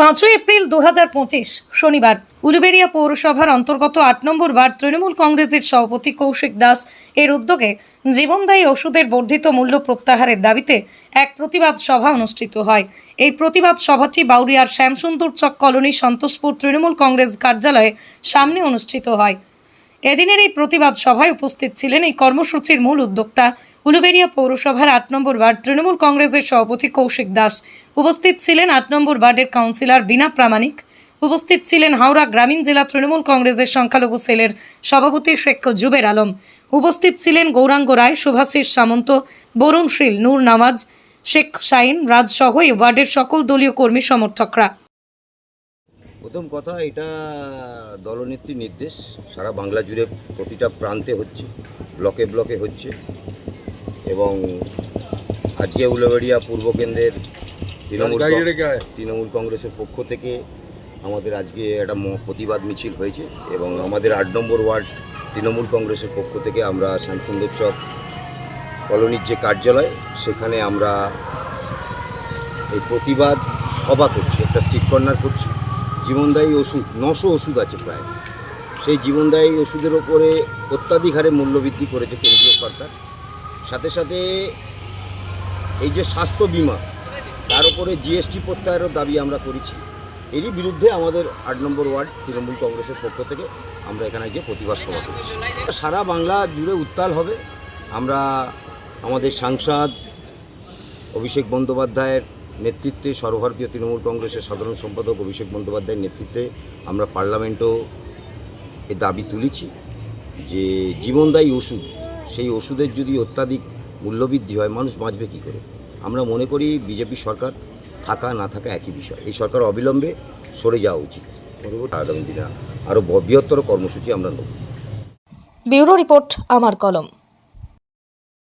পাঁচই এপ্রিল দু হাজার পঁচিশ, শনিবার, উলুবেড়িয়া পৌরসভার অন্তর্গত আট নম্বর বার তৃণমূল কংগ্রেসের সভাপতি কৌশিক দাস এর উদ্যোগে জীবনদায়ী ওষুধের বর্ধিত মূল্য প্রত্যাহারের দাবিতে এক প্রতিবাদ সভা অনুষ্ঠিত হয়। এই প্রতিবাদ সভাটি বাউরিয়ার শ্যামসুন্দর চক কলোনি সন্তোষপুর তৃণমূল কংগ্রেস কার্যালয়ে সামনে অনুষ্ঠিত হয়। এদিনের এই প্রতিবাদ সভায় উপস্থিত ছিলেন এই কর্মসূচির মূল উদ্যোক্তা উলুবেড়িয়া পৌরসভার আট নম্বর ওয়ার্ড তৃণমূল কংগ্রেসের সভাপতি কৌশিক দাস। উপস্থিত ছিলেন আট নম্বর ওয়ার্ডের কাউন্সিলর বিনা প্রামাণিক। উপস্থিত ছিলেন হাওড়া গ্রামীণ জেলা তৃণমূল কংগ্রেসের সংখ্যালঘু সেলের সভাপতি শেখ জুবের আলম। উপস্থিত ছিলেন গৌরাঙ্গ রায় শুভাশিস সামন্ত, বরুণ শীল, নূর নামাজ, শেখ শাইন, রাজসহ এই ওয়ার্ডের সকল দলীয় কর্মী সমর্থকরা। প্রথম কথা এটা দলনেত্রী নির্দেশ। সারা বাংলা জুড়ে প্রতিটা প্রান্তে হচ্ছে ব্লকে ব্লকে হচ্ছে। এবং আজকে উলবেড়িয়া পূর্ব কেন্দ্রের তৃণমূল তৃণমূল কংগ্রেসের পক্ষ থেকে আমাদের আজকে একটা প্রতিবাদ মিছিল হয়েছে এবং আমাদের আট নম্বর ওয়ার্ড তৃণমূল কংগ্রেসের পক্ষ থেকে আমরা শ্যামসুন্দর চক কলোনির যে কার্যালয় সেখানে আমরা এই প্রতিবাদ সভা করছি একটা স্ট্রিট কর্নার করছি। জীবনদায়ী ওষুধ, নশো ওষুধ আছে প্রায়। সেই জীবনদায়ী ওষুধের ওপরে অত্যাধিক হারে মূল্যবৃদ্ধি করেছে কেন্দ্রীয় সরকার। সাথে সাথে এই যে স্বাস্থ্য বিমা, তার উপরে জিএসটি প্রত্যাহারেরও দাবি আমরা করেছি। এরই বিরুদ্ধে আমাদের আট নম্বর ওয়ার্ড, তৃণমূল কংগ্রেসের পক্ষ থেকে আমরা এখানে গিয়ে প্রতিবাদ সভা করছি। সারা বাংলা জুড়ে উত্তাল হবে। আমরা আমাদের সাংসদ অভিষেক বন্দ্যোপাধ্যায়ের নেতৃত্বে সর্বভারতীয় তৃণমূল কংগ্রেসের সাধারণ সম্পাদক অভিষেক বন্দ্যোপাধ্যায়ের নেতৃত্বে আমরা পার্লামেন্টেও এ দাবি তুলেছি যে জীবনদায়ী ওষুধ, সেই ওষুধের যদি অত্যাধিক মূল্যবৃদ্ধি হয়, মানুষ বাঁচবে কী করে? আমরা মনে করি বিজেপি সরকার থাকা, না থাকা একই বিষয়। এই সরকার অবিলম্বে সরে যাওয়া উচিত। আগামী দিনে আরও বৃহত্তর কর্মসূচি আমরা নেব। ব্যুরো রিপোর্ট, আমার কলম।